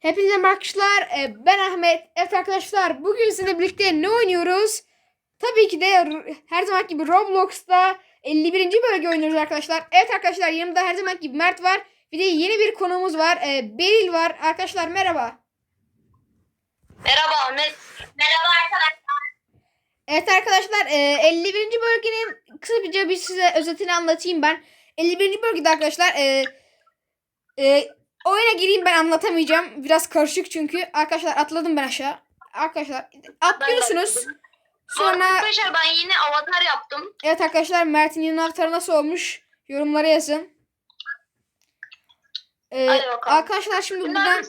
Hepinize merhaba arkadaşlar. Ee, Ben Ahmet. Evet arkadaşlar bugün sizinle birlikte ne oynuyoruz? Tabii ki de her zaman gibi Roblox'ta 51. bölge oynuyoruz arkadaşlar. Evet arkadaşlar yanımda her zaman gibi Mert var. Bir de yeni bir konuğumuz var. Ee, Beril var. Arkadaşlar merhaba. Merhaba Ahmet. Merhaba arkadaşlar. Evet arkadaşlar e, 51. bölgenin kısaca bir size özetini anlatayım ben. 51. bölgede arkadaşlar e, e, oyuna gireyim ben anlatamayacağım. Biraz karışık çünkü. Arkadaşlar atladım ben aşağı. Arkadaşlar atlıyorsunuz. Sonra Arkadaşlar ben yeni avatar yaptım. evet arkadaşlar Mert'in yeni avatarı nasıl olmuş? Yorumlara yazın. E, bakalım. arkadaşlar şimdi buradan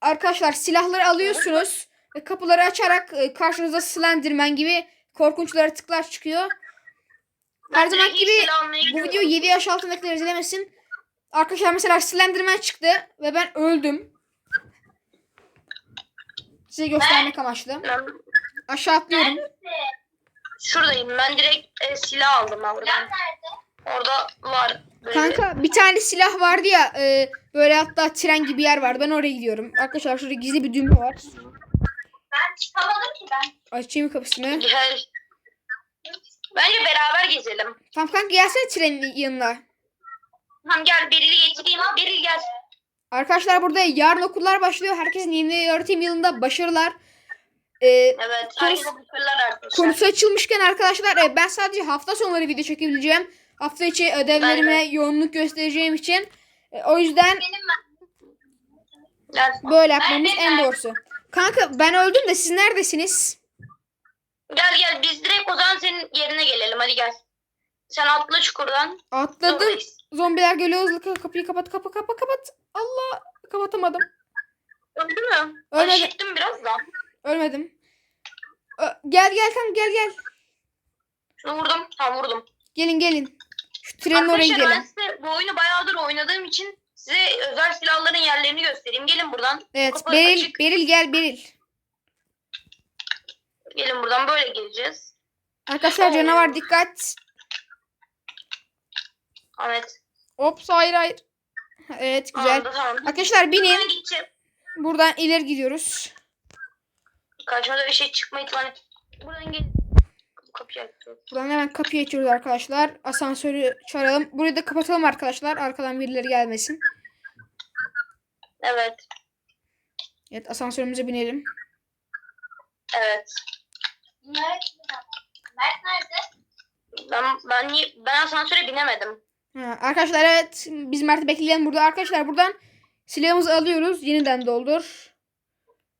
Arkadaşlar silahları alıyorsunuz ve kapıları açarak e, karşınıza Slenderman gibi korkunç yaratıklar çıkıyor. Her zaman gibi Bu video 7 yaş altındakiler izlemesin. Arkadaşlar mesela Slenderman çıktı ve ben öldüm. Size göstermek amaçlı. Ben Aşağı atlıyorum. şuradayım. Ben direkt e, silah aldım ben buradan. Orada var. Böyle. Kanka bir tane silah vardı ya e, böyle hatta tren gibi yer vardı. Ben oraya gidiyorum. Arkadaşlar şurada gizli bir düğme var. Ben çıkamadım ki ben. Açayım kapısını. Gel. Bence beraber gezelim. Tamam kanka gelsene trenin yanına. Tamam gel Beril'i getireyim. Beril gel. Arkadaşlar burada yarın okullar başlıyor. Herkesin yeni öğretim yılında başarılar. Ee, Evet. Arkadaşlar. konusu açılmışken arkadaşlar e, ben sadece hafta sonları video çekebileceğim. Hafta içi ödevlerime Ben yoğunluk göstereceğim için. E, o yüzden böyle yapmamız en doğrusu. Kanka ben öldüm de siz neredesiniz? Gel gel biz direkt o zaman senin yerine gelelim. Hadi gel. Sen atla çukurdan. Atladım. Oradayız. Zombiler geliyor hızlı ka- kapıyı kapat kapa kapa kapat. Allah kapatamadım. Öldü mü? Ölmedi. Acıştım biraz da. Ölmedim. Ö, gel gel kanka gel gel. Şunu vurdum. Tamam vurdum. Gelin gelin. Şu trenin oraya Arkadaşlar ben size bu oyunu bayağıdır oynadığım için size özel silahların yerlerini göstereyim. Gelin buradan. Evet Kapı Beril, açık. Beril gel Beril. Gelin buradan böyle geleceğiz. Arkadaşlar canavar dikkat. Ahmet. Ops hayır hayır. Evet güzel. Tamam, tamam. Arkadaşlar binin. Buradan ileri gidiyoruz. Karşıma da bir şey çıkma ihtimali. Buradan gel. Kapıyı. Buradan hemen kapıyı açıyoruz arkadaşlar. Asansörü çağıralım. Burayı da kapatalım arkadaşlar. Arkadan birileri gelmesin. Evet. Evet asansörümüze binelim. Evet. Mert, nerede? Ben ben ben asansöre binemedim. Ha, arkadaşlar evet biz Mert'i bekleyelim burada. Arkadaşlar buradan silahımızı alıyoruz. Yeniden doldur.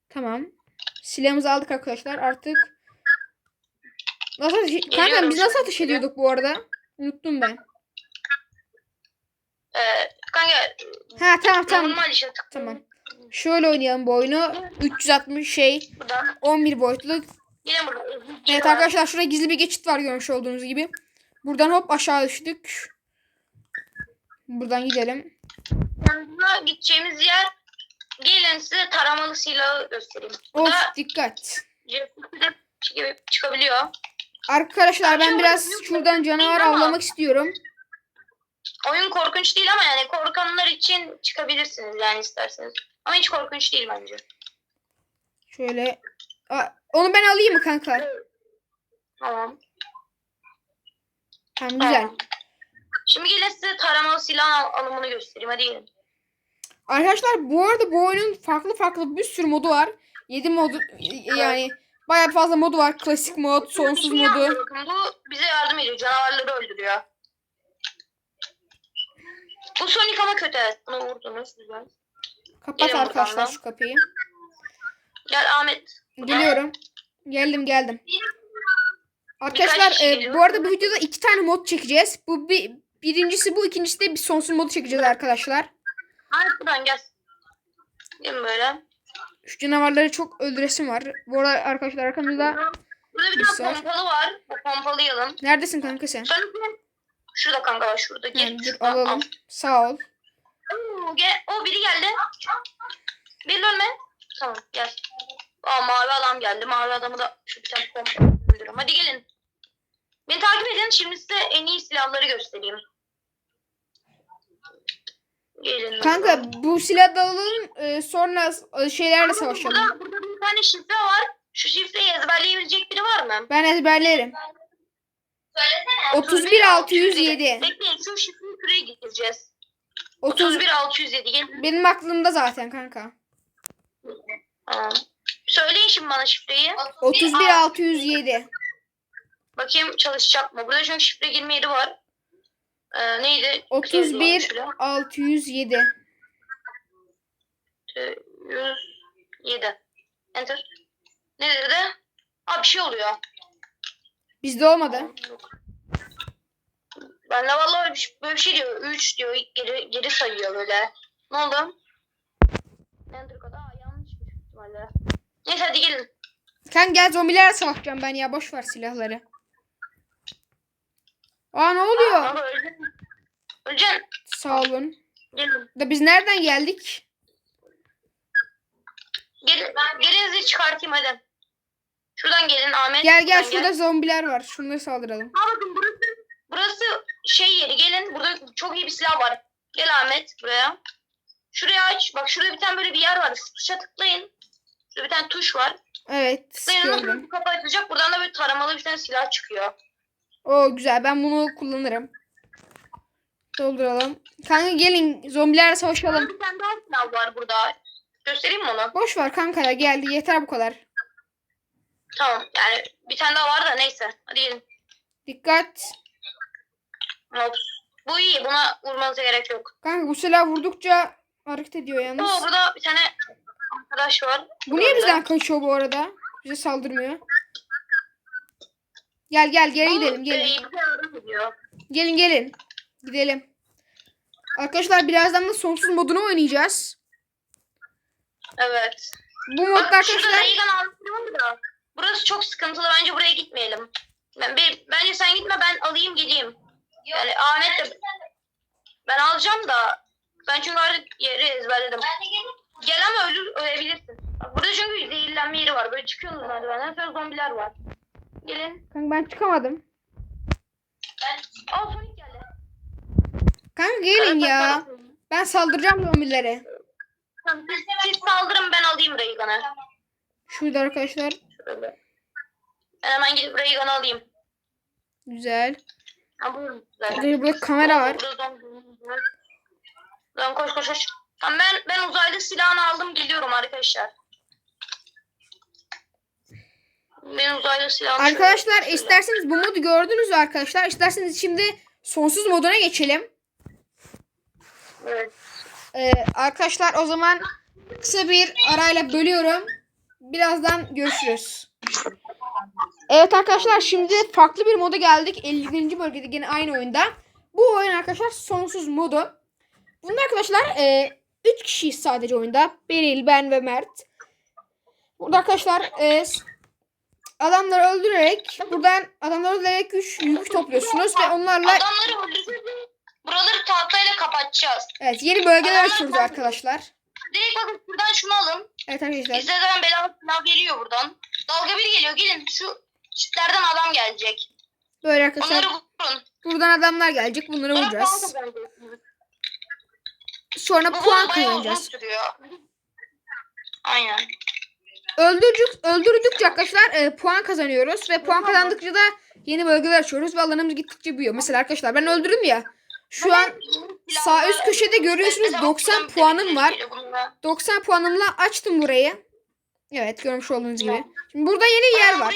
Tamam. Silahımızı aldık arkadaşlar artık. Nasıl ateş- Kanka biz nasıl ateş ediyorduk bu arada? Unuttum ben. Ee, kanka Ha tamam tamam. normal işe tık. Tamam. Şöyle oynayalım bu oyunu. 360 şey Buradan. 11 boyutlu. Gelin buradan. Evet arkadaşlar şurada gizli bir geçit var görmüş olduğunuz gibi. Buradan hop aşağı düştük. Buradan gidelim. Yanına gideceğimiz yer gelin size taramalı silahı göstereyim. Of da dikkat. çık- çıkabiliyor. Arkadaşlar ben biraz şuradan canavar Ama- avlamak istiyorum. Oyun korkunç değil ama yani korkanlar için çıkabilirsiniz yani isterseniz. Ama hiç korkunç değil bence. Şöyle. Aa, onu ben alayım mı kanka? Tamam. Tamam güzel. Tamam. Şimdi gelin size taramalı silah al- alımını göstereyim. Hadi gelin. Arkadaşlar bu arada bu oyunun farklı farklı bir sürü modu var. 7 modu yani bayağı fazla modu var. Klasik mod, sonsuz şey modu. yapıyor bakın, Bu bize yardım ediyor. Canavarları öldürüyor. Bu Sonic ama kötü. Bunu vurdunuz. Güzel. Kapat Gelin buradan arkadaşlar da. şu kapıyı. Gel Ahmet. Geliyorum. Geldim geldim. Arkadaşlar e, bu arada bu videoda iki tane mod çekeceğiz. Bu bir birincisi bu, ikincisi de bir sonsuz modu çekeceğiz arkadaşlar. Ahmet buradan gel. Gelin böyle. Şu canavarları çok öldüresim var. Bu arada arkadaşlar arkamızda Burada bir tane saat. pompalı var. Bu pompalı alın. neredesin kanka sen? Sonra şurada kanka var. Şurada. Gel. Yani dur şuradan al. alalım. Sağ ol. Oo, gel. O biri geldi. Bir ölme. Tamam gel. Aa mavi adam geldi. Mavi adamı da şu bir tane pompalı öldürüyorum. Hadi gelin. Beni takip edin. Şimdi size en iyi silahları göstereyim. Gelin. Kanka bu silah da alalım e, sonra e, şeylerle savaşalım. Burada, burada bir tane şifre var. Şu şifreyi ezberleyebilecek biri var mı? Ben ezberlerim. Söylesene. 31 607. Bekleyin şu şifreyi şuraya getireceğiz. 30 31 607 gelin. benim aklımda zaten kanka. Tamam. Söyleyin şimdi bana şifreyi. 31 607. Bakayım çalışacak mı? Burada çünkü şifre girme yeri var. Ee, neydi? 31 Şifre. 607. 107. Enter. Ne dedi? Aa bir şey oluyor. Bizde olmadı. Ben de vallahi bir şey- böyle bir şey diyor. 3 diyor. Geri, geri sayıyor böyle. Ne oldu? Enter kadar. Aa yanlış bir ihtimalle. Neyse hadi gelin. Kanka gel zombilerle savaşacağım ben ya boş ver silahları. Aa ne oluyor? Abi Öleceksin. Sağ olun. Gelin. Da biz nereden geldik? Gelin. Gelinizi çıkartayım hadi. Şuradan gelin Ahmet. Gel gel Şuradan şurada zombiler var. Şunları saldıralım. Ha bakın burası burası şey yeri. Gelin burada çok iyi bir silah var. Gel Ahmet buraya. Şuraya aç. Bak şurada bir tane böyle bir yer var. Tuşa tıklayın. Şurada bir tane tuş var. Evet Tıklayın bu kapı açılacak. Buradan da böyle taramalı bir tane silah çıkıyor. O güzel ben bunu kullanırım. Dolduralım. Kanka gelin zombilerle savaşalım. Bir tane daha silah var burada. Göstereyim mi onu? Boş ver kanka ya geldi yeter bu kadar. Tamam yani bir tane daha var da neyse. Hadi gelin. Dikkat. Ops. Bu iyi. Buna vurmanıza gerek yok. Kanka bu silah vurdukça hareket ediyor Oo, yalnız. burada bir tane arkadaş var. Bu niye bizden kaçıyor bu arada? Bize saldırmıyor. Gel gel geri gidelim gelin. Gelin gelin. Gidelim. Arkadaşlar birazdan da sonsuz modunu oynayacağız. Evet. Bu modda Bak şurada arkadaşlar Reagan aldım da. Burası çok sıkıntılı. Bence buraya gitmeyelim. Ben, be- bence sen gitme ben alayım geleyim. Yani Ahmet de ben alacağım da ben çünkü artık yeri ezberledim. Gel ama ölür, ölebilirsin. Bak burada çünkü zehirlenme yeri var. Böyle çıkıyorsunuz merdivenden sonra zombiler var. Gelin. Kanka ben çıkamadım. ben Aa Sonic. Kanka gelin ya. Ben saldıracağım zombilere. Tamam, Siz, siz saldırın ben alayım Reagan'ı. Şurada arkadaşlar. Şöyle. Ben hemen gidip Reagan'ı alayım. Güzel. Ha buyurun. Arkadaşlar burada kamera var. Lan koş koş koş. Tamam ben ben uzaylı silahını aldım geliyorum arkadaşlar. Ben uzaylı silahını Arkadaşlar şöyle- isterseniz bu modu gördünüz arkadaşlar? İsterseniz şimdi sonsuz moduna geçelim. Evet. Ee, arkadaşlar o zaman kısa bir arayla bölüyorum. Birazdan görüşürüz. Evet arkadaşlar şimdi farklı bir moda geldik. 50. bölgede yine aynı oyunda. Bu oyun arkadaşlar sonsuz modu. Bunda arkadaşlar 3 kişiyiz sadece oyunda. Beril, ben ve Mert. Burada arkadaşlar e, adamları öldürerek buradan adamları öldürerek güç yük topluyorsunuz ve onlarla Adamları öldüreceğiz. Buraları tahtayla kapatacağız. evet yeni bölgeler açıyoruz arkadaşlar. Direkt bakın şuradan şunu alın. Evet arkadaşlar. Bizde zaten belalı silah geliyor buradan. Dalga bir geliyor. Gelin şu çitlerden adam gelecek. Böyle arkadaşlar Onları vurun. buradan adamlar gelecek bunları Sonra vuracağız. Sonra Bu puan kazanacağız. Aynen. Öldürdük, öldürdükçe arkadaşlar e, puan kazanıyoruz ve puan kazandıkça da yeni bölgeler açıyoruz ve alanımız gittikçe büyüyor. Mesela arkadaşlar ben öldürdüm ya. Şu an sağ üst köşede görüyorsunuz 90 puanım var. 90 puanımla açtım burayı. Evet görmüş olduğunuz gibi. Şimdi burada yeni yer var.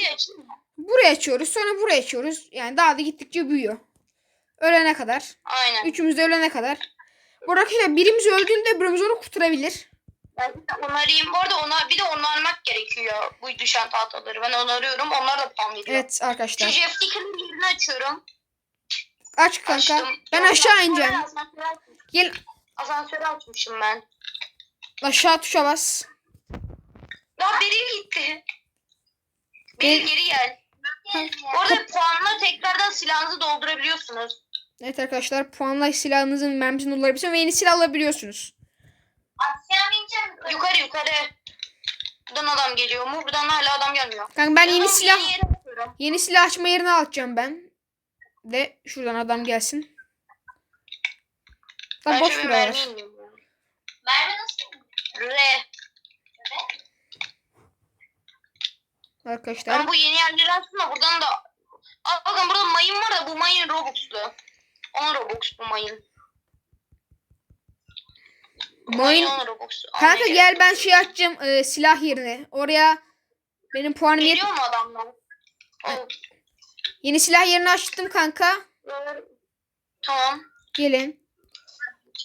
Burayı açıyoruz sonra burayı açıyoruz. Yani daha da gittikçe büyüyor. Ölene kadar. Aynen. Üçümüz de ölene kadar. Bu arkadaşlar birimiz öldüğünde öbürümüz onu kurtarabilir. Ben onarayım. Bu arada ona, bir de onarmak gerekiyor bu düşen tahtaları. Ben onarıyorum. Onlar da puan veriyor. Evet Şu arkadaşlar. Jeff Sticker'ın yerini açıyorum. Aç kanka. Açtım. Ben Yok, aşağı ineceğim. Gel Asansöre açmışım ben. aşağı tuşa bas. Ya Beril gitti. Gel- geri gel. Bu arada puanla tekrardan silahınızı doldurabiliyorsunuz. Evet arkadaşlar puanla silahınızın mermisini doldurabiliyorsunuz ve yeni silah alabiliyorsunuz. Yukarı yukarı. Buradan adam geliyor mu? Buradan hala adam gelmiyor. Kanka ben yeni silah yeni silah açma yerini açacağım ben. De şuradan adam gelsin. Lan boş buralar. Merve nasıl? R. Arkadaşlar. Ben bu yeni yerleri aslında buradan da... Aa, bakın burada mayın var da bu mayın Robux'lu. 10 Robux bu mayın. Mayın- 10 Robux. Kanka gel ben şey açacağım e, silah yerine. Oraya benim puanım yet. Geliyor mu adamlar? Yeni silah yerini açtım kanka. Tamam. Gelin.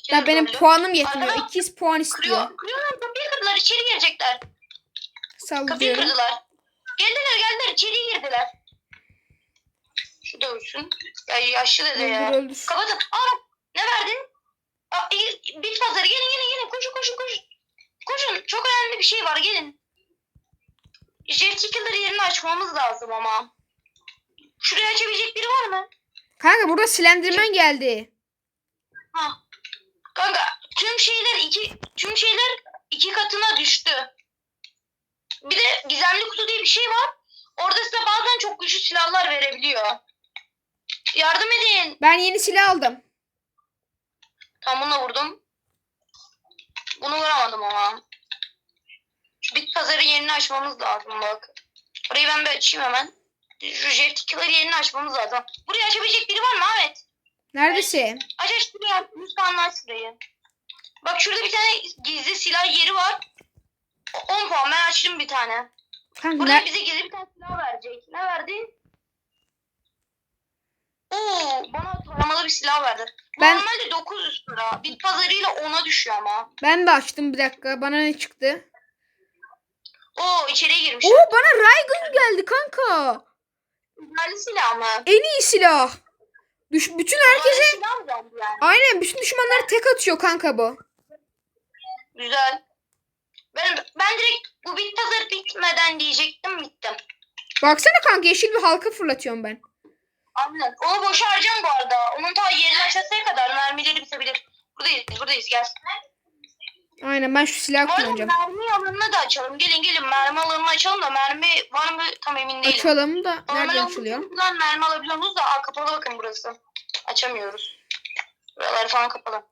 Gel Ya benim puanım yetmiyor. Arada 200 puan istiyor. Kırıyor. Kırıyorlar kapıyı kırdılar içeri girecekler. Kapıyı Sallıyorum. kırdılar. Geldiler geldiler içeri girdiler. Şu da ölsün. Ya yaşlı dede ya. Öldür. Kapatın. Aa ne verdin? Aa, bit pazarı gelin gelin gelin koşun koşun koşun. Koşun çok önemli bir şey var gelin. Jeff Tickler yerini açmamız lazım ama. Şurayı açabilecek biri var mı? Kanka burada Slenderman geldi. Ha. Kanka tüm şeyler iki tüm şeyler iki katına düştü. Bir de gizemli kutu diye bir şey var. Orada size bazen çok güçlü silahlar verebiliyor. Yardım edin. Ben yeni silah aldım. Tam bununla vurdum. Bunu vuramadım ama. Şu bit pazarı yerini açmamız lazım bak. Orayı ben bir açayım hemen. Şu jetkileri yerini açmamız lazım. Burayı açabilecek biri var mı Ahmet? Neredesin? Aç aç şurayı. Lütfen aç şurayı. Bak şurada bir tane gizli silah yeri var. O- 10 puan ben açtım bir tane. Kanka Burada ner- bize gizli bir tane silah verecek. Ne verdi? Oo, bana taramalı bir silah verdi. Ben- Normalde 900 lira. Bit pazarıyla 10'a düşüyor ama. ben de açtım bir dakika. Bana ne çıktı? Oo içeriye girmiş. Oo bana Raygun geldi kanka. Güzelli silah mı? En iyi silah. Düş bütün herkese aynen bütün düşmanlara tek atıyor kanka bu. Güzel. Ben, ben direkt bu bit pazarı bitmeden diyecektim bittim. Baksana kanka yeşil bir halka fırlatıyorum ben. Anladım. Onu boş harcam bu arada. Onun ta yerini aşağısına kadar mermileri bitebilir. Buradayız, buradayız gel. Aynen ben şu silahı Bu arada kullanacağım. mermi alanını da açalım. Gelin gelin mermi alanını açalım da mermi var mı tam emin değilim. Açalım da Normal nereden açılıyor? Buradan mermi alabiliyoruz da aa, kapalı bakın burası. Açamıyoruz. Buralar falan kapalı.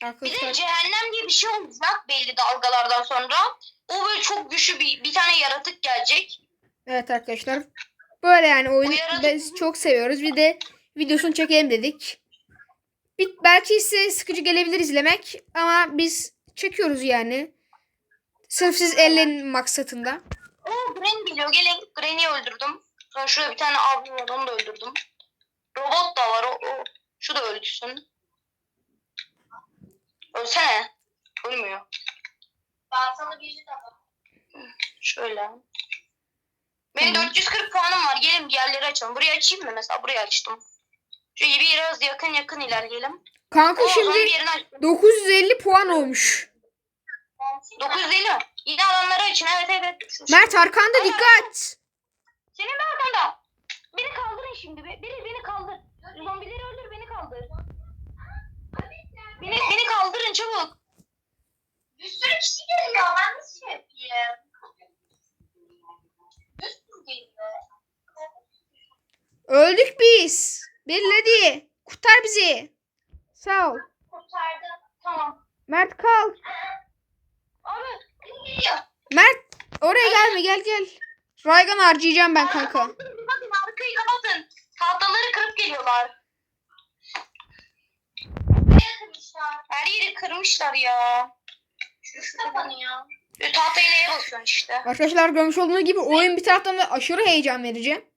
Bir de Arkadaşlar cehennem diye bir şey olacak belli dalgalardan sonra. O böyle çok güçlü bir, bir tane yaratık gelecek. evet arkadaşlar. Böyle yani oyunu Uyarı- biz çok seviyoruz. Bir de videosunu çekelim dedik. Bir, belki size sıkıcı gelebilir izlemek ama biz çekiyoruz yani. Sırf siz ellerin maksatında. Oo Granny geliyor. Gelin Granny'i öldürdüm. Sonra şurada bir tane abim var onu da öldürdüm. Robot da var o. o. Şu da öldürsün. Ölsene. Ölmüyor. Baltalı biri de var. Şöyle. Benim Tamam. 440 puanım var. Gelin bir yerleri açalım. Burayı açayım mı mesela? Burayı açtım. Şöyle bir biraz yakın yakın ilerleyelim. Kanka bir şimdi yerini açtım. 950 puan olmuş. 950 mi? Yine alanları açın. Evet evet. Mert arkanda Aynen. dikkat. Senin de arkanda. Beni kaldırın şimdi. be. Biri beni kaldır. Zombileri öldür beni kaldır. Beni, beni kaldırın çabuk. Bir sürü kişi geliyor. Ben nasıl şey yapayım? Öldük biz. Belledi. Kurtar bizi. Sağ ol. Kurtardım. Tamam. Mert kal. Abi Geliyor. Mert oraya gelme gel gel. Raygan harcayacağım ben kanka. bakın arkayı kapatın. Tahtaları kırıp geliyorlar. Kırmışlar. Her yeri kırmışlar ya. Şu şu Kapanıyor. Böyle tahtayı neye basıyorsun işte. Arkadaşlar görmüş olduğunuz gibi oyun bir taraftan da aşırı heyecan verici.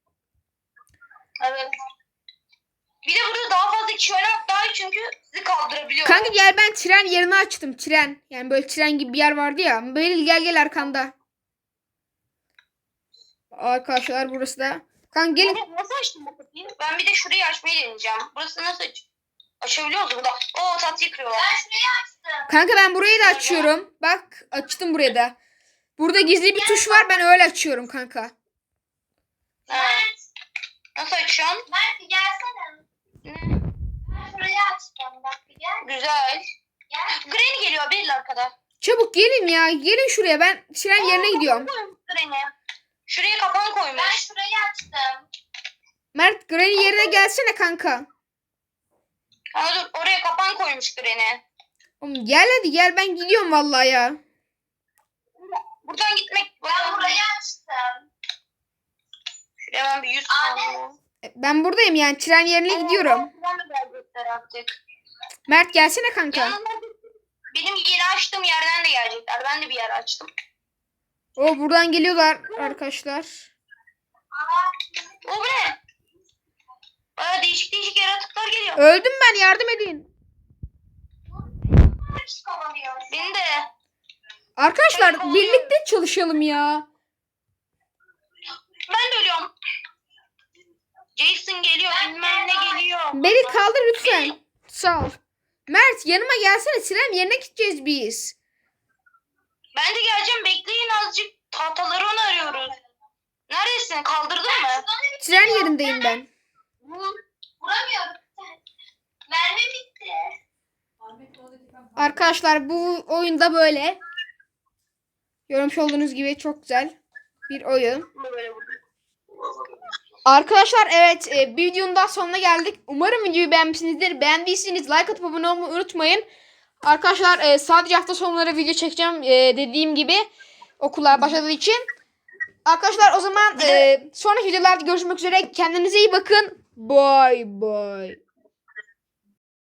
Evet. Bir de burada daha fazla kişi oynamak daha iyi çünkü sizi kaldırabiliyor. Kanka gel ben tren yerini açtım tren. Yani böyle tren gibi bir yer vardı ya. Böyle gel gel arkanda. Arkadaşlar burası da. Kanka gelin. Abi Nasıl açtın bu kapıyı? Ben bir de şurayı açmayı deneyeceğim. Burası nasıl aç? Açabiliyor musun burada? Oo tatlıyı kırıyorlar. Ben şurayı açtım. Kanka ben burayı da açıyorum. Bak açtım burayı da. Burada gizli bir tuş var ben öyle açıyorum kanka. Ha. Nasıl açıyorsun? Mert gelsene. Ne? Ben şurayı açtım. Bak bir gel. Güzel. Gel. Granny geliyor belli arkada. Çabuk gelin ya. Gelin şuraya ben tren yerine gidiyorum. kapan koymuş Granny. Şuraya kapan Ben koymuş. şurayı açtım. Mert Granny yerine gelsene kanka. Kanka dur oraya kapan koymuş Granny. Oğlum gel hadi gel ben gidiyorum vallahi ya. Buradan gitmek Ben burayı açtım. Şuraya ben bir yüz Ahmet. kaldı. Ben buradayım yani tren yerine gidiyorum. Gelecekler artık. Mert gelsene kanka. Yanında benim yeni açtığım yerden de gelecekler. Ben de bir yer açtım. O buradan geliyorlar arkadaşlar. O bu ne? Baya değişik değişik yaratıklar geliyor. Öldüm ben yardım edin. Beni de. Arkadaşlar birlikte çalışalım ya. Ben de ölüyorum. Jason geliyor. Bilmem ne geliyor. Beni kaldır lütfen. Sağ ol. Mert yanıma gelsene tren yerine gideceğiz biz. Ben de geleceğim. Bekleyin azıcık. Tahtaları onu arıyoruz. Neredesin? Kaldırdın mı? Tren yerindeyim ben. Vuramıyorum. Mermi bitti. Arkadaşlar bu oyunda böyle. Görmüş olduğunuz gibi çok güzel bir oyun. Böyle vurdum. Arkadaşlar evet e, bir videonun daha sonuna geldik. Umarım videoyu beğenmişsinizdir. Beğendiyseniz like atıp abone olmayı unutmayın. Arkadaşlar e, sadece hafta sonları video çekeceğim e, dediğim gibi okullar başladığı için. Arkadaşlar o zaman e, sonraki videolarda görüşmek üzere. Kendinize iyi bakın. Bye bye.